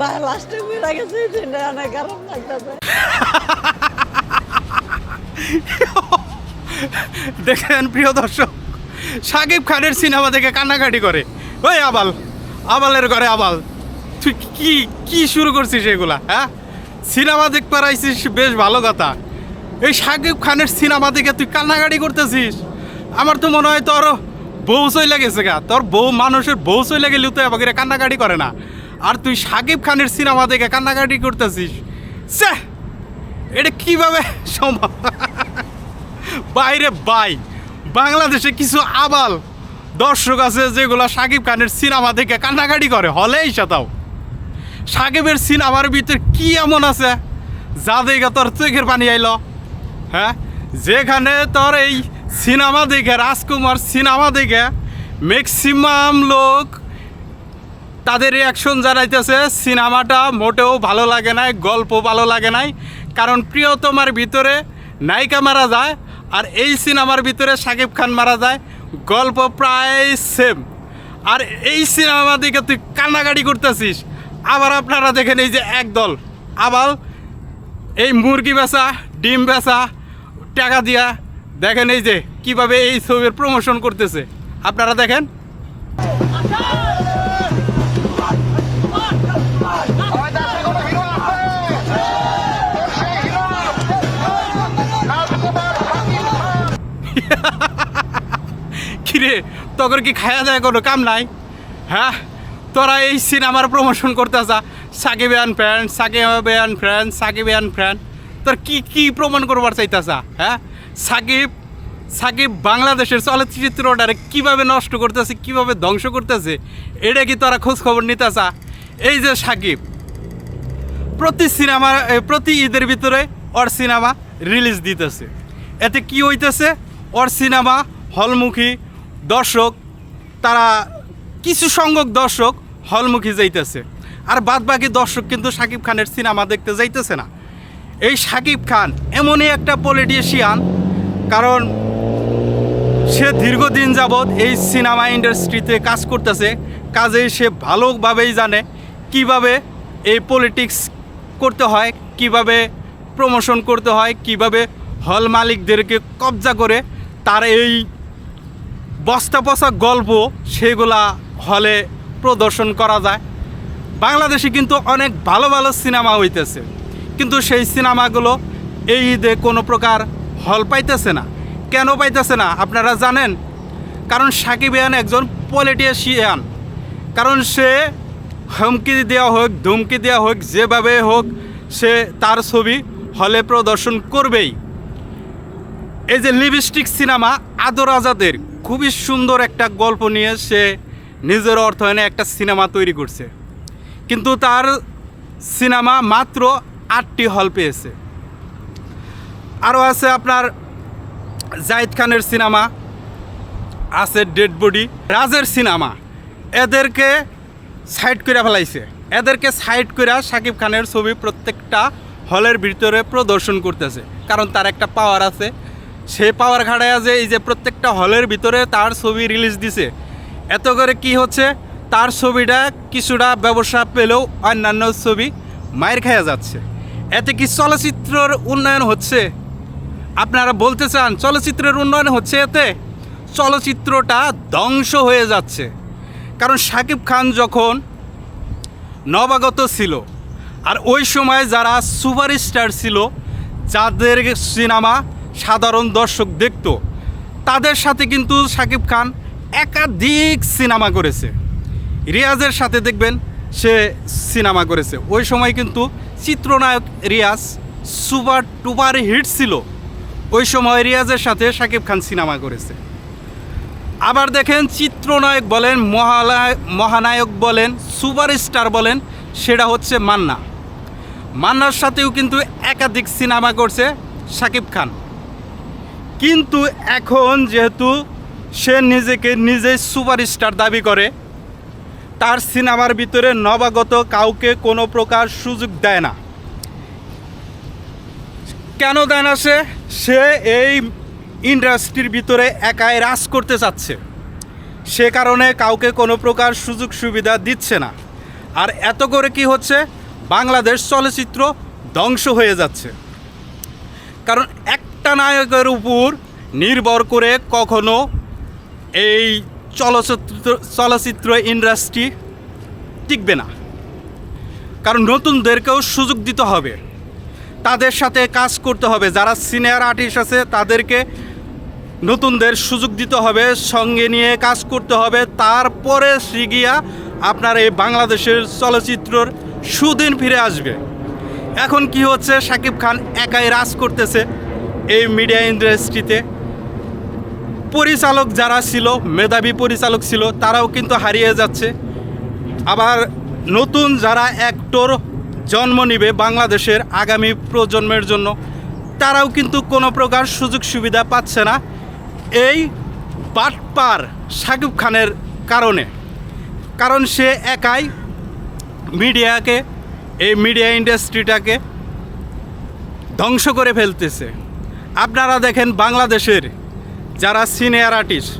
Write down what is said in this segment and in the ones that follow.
লাস্টে দেখেন, প্রিয় দর্শক, সাকিব খানের সিনেমা দেখে কান্নাকাটি করে। ওই আবাল, আবালের ঘরে আবাল। তুই কি কি শুরু করছিস এগুলা হ্যাঁ? সিনেমা দেখতে পারাইছিস, বেশ ভালো কথা। এই সাকিব খানের সিনেমা দেখে তুই কান্নাকাটি করতেছিস? আমার তো মনে হয় তোর বউ চলে গেছে গা। তোর বউ, মানুষের বউ চলে গেলেও তো এবার কান্নাকাটি করে না। আর তুই সাকিব খানের সিনেমা দেখে কান্নাকাটি করতেছিস? এটা কীভাবে সম্ভব? বাইরে বাই। বাংলাদেশে কিছু আবাল দর্শক আছে যেগুলো সাকিব খানের সিনেমা দেখে কান্নাকাটি করে। হলেই সাতাও সাকিবের সিনেমার ভিতরে কি এমন আছে? যা দেখে তোর চোখের পানি আইল। হ্যাঁ? যেখানে তোর এই সিনেমা দেখে, রাজকুমার সিনেমা দেখে ম্যাক্সিমাম লোক তাদের রিয়াকশন জানাইতেছে, সিনেমাটা মোটেও ভালো লাগে নাই গল্প ভালো লাগে নাই। কারণ প্রিয়তমার ভিতরে নায়িকা মারা যায় আর এই সিনেমার ভিতরে সাকিব খান মারা যায়। গল্প প্রায় সেম আর এই সিনেমা দিকে তুই কান্নাকাটি করতেছিস। আবার আপনারা দেখেন এই যে একদল। আবার এই মুরগি বেচা, ডিম বেচা, টাকা দিয়া দেখেন এই যে কীভাবে এই ছবির প্রমোশন করতেছে। আপনারা দেখেন কিরে তখন কি খায়া যায় কোনো কাম নাই? হ্যাঁ? তোরা এই সিনেমার প্রমোশন করতে আসা সাকিব ইয়ান ফ্রেন্ড সাকিব ইয়ান ফ্রেন্ড সাকিব ইয়ান ফ্রেন্ড তোর কি কি প্রমাণ করবার চাইতাসা হ্যাঁ? সাকিব সাকিব বাংলাদেশের চলচ্চিত্রটারে কীভাবে নষ্ট করতেছে, কীভাবে ধ্বংস করতেছে, এটা কি তোরা খোঁজ খবর নিতেসা এই যে সাকিব, প্রতি সিনেমা প্রতি ঈদের ভিতরে ওর সিনেমা রিলিজ দিতেছে। এতে কি হইতেছে? ওর সিনেমা হলমুখী দর্শক, তারা কিছু সংখ্যক দর্শক হলমুখী যাইতেছে। আর বাদ বাকি দর্শক কিন্তু সাকিব খানের সিনেমা দেখতে যাইতেছে না। এই সাকিব খান এমনই একটা পলিটিশিয়ান কারণ সে দীর্ঘদিন যাবৎ এই সিনেমা ইন্ডাস্ট্রিতে কাজ করতেছে। কাজেই সে ভালোভাবেই জানে কীভাবে এই পলিটিক্স করতে হয়, কীভাবে প্রমোশন করতে হয়, কীভাবে হল মালিকদেরকে কবজা করে, তার এই বস্তা পচা গল্প সেগুলা হলে প্রদর্শন করা যায়। বাংলাদেশে কিন্তু অনেক ভালো ভালো সিনেমা হইতেছে। কিন্তু সেই সিনেমাগুলো এই ঈদে কোনো প্রকার হল পাইতেছে না। কেন পাইতেছে না? আপনারা জানেন? কারণ সাকিব ইয়ান একজন পলিটিশিয়ান। কারণ সে হুমকি দেওয়া হোক, ধুমকি দেওয়া হোক, যেভাবে হোক, সে তার ছবি হলে প্রদর্শন করবেই। এই যে লিপস্টিক সিনেমা আদর আজাদের খুবই সুন্দর একটা গল্প নিয়ে সে নিজের অর্থায়নে একটা সিনেমা তৈরি করছে। কিন্তু তার সিনেমা মাত্র আটটি হল পেয়েছে। আরও আছে আপনার জাহিদ খানের সিনেমা, আছে ডেড বডি, রাজের সিনেমা। এদেরকে সাইড করে ফেলাইছে। এদেরকে সাইড করে সাকিব খানের ছবি প্রত্যেকটা হলের ভিতরে প্রদর্শন করতেছে। কারণ তার একটা পাওয়ার আছে। সে পাওয়ার খাড়ায় যে এই যে প্রত্যেকটা হলের ভিতরে তার ছবি রিলিজ দিছে। এত করে কি হচ্ছে? তার ছবিটা কিছুটা ব্যবসা পেলেও অন্যান্য ছবি মায়ের খাওয়া যাচ্ছে। এতে কি চলচ্চিত্রর উন্নয়ন হচ্ছে? আপনারা বলতে চান, চলচ্চিত্রের উন্নয়ন হচ্ছে এতে? চলচ্চিত্রটা ধ্বংস হয়ে যাচ্ছে। কারণ শাকিব খান যখন নবাগত ছিল, আর ওই সময় যারা সুপারস্টার ছিল, যাদের সিনেমা সাধারণ দর্শক দেখত। তাদের সাথে কিন্তু শাকিব খান একাধিক সিনেমা করেছে। রিয়াজের সাথে দেখবেন সে সিনেমা করেছে। ওই সময় কিন্তু চিত্রনায়ক রিয়াজ সুপার টুপার হিট ছিল। ওই সময় রিয়াজের সাথে শাকিব খান সিনেমা করেছে। আবার দেখেন চিত্রনায়ক বলেন, মহালয়, মহানায়ক বলেন, সুপারস্টার বলেন, সেটা হচ্ছে মান্না। মান্নার সাথেও কিন্তু একাধিক সিনেমা করছে শাকিব খান। কিন্তু এখন যেহেতু সে নিজেকে নিজেই সুপারস্টার দাবি করে, তার সিনেমার ভিতরে নবাগত কাউকে কোনো প্রকার সুযোগ দেয় না। কেন দেয় না সে? সে এই ইন্ডাস্ট্রির ভিতরে একাই রাজ করতে চাচ্ছে। সে কারণে কাউকে কোনো প্রকার সুযোগ সুবিধা দিচ্ছে না। আর এত করে কি হচ্ছে? বাংলাদেশ চলচ্চিত্র ধ্বংস হয়ে যাচ্ছে। কারণ একটা নায়কের উপর নির্ভর করে কখনো এই চলচ্চিত্র চলচ্চিত্র ইন্ডাস্ট্রি টিকবে না। কারণ নতুনদেরকেও সুযোগ দিতে হবে। তাদের সাথে কাজ করতে হবে। যারা সিনিয়র আর্টিস্ট আছে, তাদেরকে নতুনদের সুযোগ দিতে হবে, সঙ্গে নিয়ে কাজ করতে হবে। তারপরে গিয়া আপনার এই বাংলাদেশের চলচ্চিত্রর সুদিন ফিরে আসবে। এখন কি হচ্ছে? শাকিব খান একাই রাজ করতেছে। এই মিডিয়া ইন্ডাস্ট্রিতে পরিচালক যারা ছিল, মেধাবী পরিচালক ছিল, তারাও কিন্তু হারিয়ে যাচ্ছে। আবার নতুন যারা অ্যাক্টর জন্ম নিবে বাংলাদেশের আগামী প্রজন্মের জন্য, তারাও কিন্তু কোনো প্রকার সুযোগ সুবিধা পাচ্ছে না এই বাটপার শাকিব খানের কারণে। কারণ সে একাই মিডিয়াকে, এই মিডিয়া ইন্ডাস্ট্রিটাকে ধ্বংস করে ফেলতেছে। আপনারা দেখেন বাংলাদেশের যারা সিনিয়র আর্টিস্ট,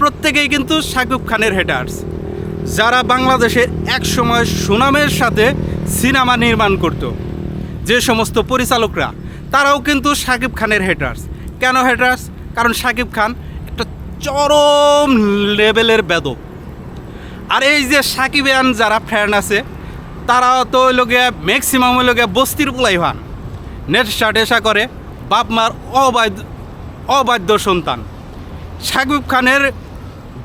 প্রত্যেকেই কিন্তু শাকিব খানের হেটার্স যারা বাংলাদেশে একসময় সুনামের সাথে সিনেমা নির্মাণ করত, যে সমস্ত পরিচালকরা, তারাও কিন্তু শাকিব খানের হেটার্স কেন হেটার্স কারণ শাকিব খান একটা চরম লেভেলের বেদক। আর এই যে সাকিবিয়ান যারা ফ্যান আছে তারা তো ওই লোকে ম্যাক্সিমাম ওই লোকে বস্তির পোলাই ভান। নেশা টেশা করে বাপ মার অবাধ্য অবাধ্য সন্তান। শাকিব খানের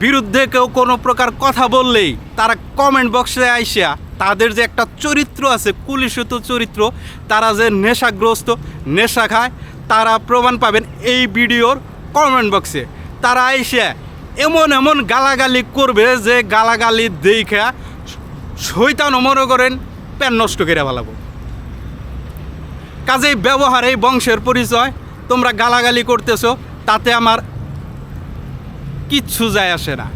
বিরুদ্ধে কেউ কোনো প্রকার কথা বললেই তারা কমেন্ট বক্সে আইসিয়া তাদের যে একটা চরিত্র আছে কুলিশিত চরিত্র, তারা যে নেশাগ্রস্ত, নেশা খায়, তারা প্রমাণ পাবেন এই ভিডিওর কমেন্ট বক্সে তারা আইসিয়া এমন এমন গালাগালি করবে যে গালাগালি দেখা শৈতান মনে করেন, প্যান নষ্ট করে ফেলাবো। কাজেই ব্যবহার, এই বংশের পরিচয় তোমরা গালাগালি করতেছো, তাতে আমার কিচ্ছু যায় আসে না।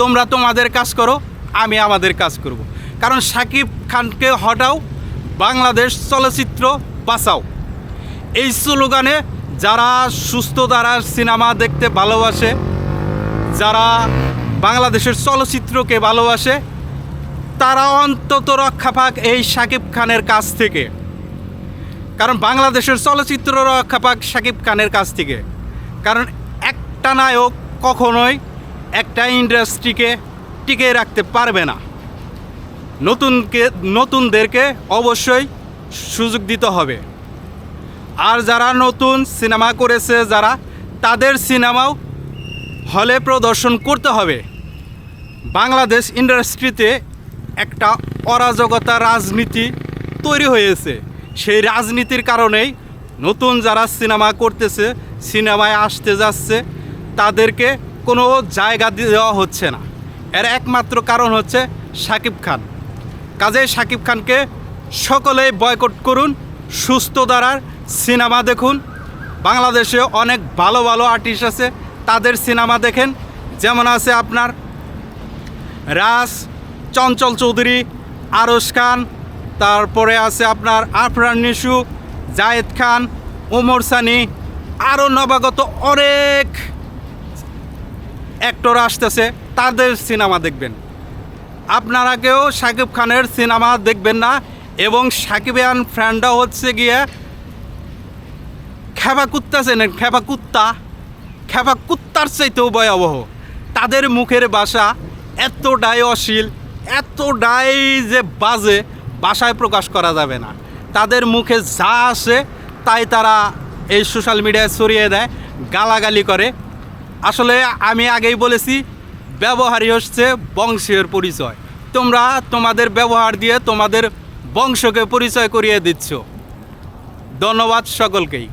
তোমরা তোমাদের কাজ করো, আমি আমাদের কাজ করব। কারণ সাকিব খানকে হটাও, বাংলাদেশ চলচ্চিত্র বাঁচাও। এই স্লোগানে যারা সুস্থ দ্বারা সিনেমা দেখতে ভালোবাসে, যারা বাংলাদেশের চলচ্চিত্রকে ভালোবাসে, তারা অন্তত রক্ষা পাক এই সাকিব খানের কাছ থেকে। কারণ বাংলাদেশের চলচ্চিত্র রক্ষা পাক সাকিব খানের কাছ থেকে। কারণ একটা নায়ক কখনোই একটা ইন্ডাস্ট্রিকে টিকে রাখতে পারবে না। নতুনকে, নতুনদেরকে অবশ্যই সুযোগ দিতে হবে। আর যারা নতুন সিনেমা করেছে, যারা তাদের সিনেমাও হলে প্রদর্শন করতে হবে। বাংলাদেশ ইন্ডাস্ট্রিতে একটা অরাজকতা রাজনীতি তৈরি হয়েছে। সেই রাজনীতির কারণেই নতুন যারা সিনেমা করতেছে, সিনেমায় আসতে যাচ্ছে, তাদেরকে কোনো জায়গা দেওয়া হচ্ছে না। এর একমাত্র কারণ হচ্ছে সাকিব খান। কাজে সাকিব খানকে সকলেই বয়কট করুন, সুস্থ দ্বারার সিনেমা দেখুন। বাংলাদেশে অনেক ভালো ভালো আর্টিস্ট আছে, তাদের সিনেমা দেখেন। যেমন আছে আপনার রাজ, চঞ্চল চৌধুরী, আরশ খান তারপরে আছে আপনার আফরান নিশু, জায়েদ খান, ওমর সানি, আরও নবাগত অনেক অ্যাক্টর আসতেছে, তাদের সিনেমা দেখবেন। আপনারা কেউ সাকিব খানের সিনেমা দেখবেন না এবং সাকিবিয়ান ফ্যানটা হচ্ছে গিয়ে খেপা কুত্তা চেনেন, খেপা কুত্তা। খেপা কুত্তার চাইতেও ভয়াবহ। তাদের মুখের ভাষা এতটাই অশ্লীল, এতটাই যে বাজে। ভাষায় প্রকাশ করা যাবে না। তাদের মুখে যা আসে, তাই তারা এই সোশ্যাল মিডিয়ায় ছড়িয়ে দেয়, গালাগালি করে। আসলে আমি আগেই বলেছি, ব্যবহারই হচ্ছে বংশের পরিচয়। তোমরা তোমাদের ব্যবহার দিয়ে তোমাদের বংশকে পরিচয় করিয়ে দিচ্ছ। ধন্যবাদ সকলকেই।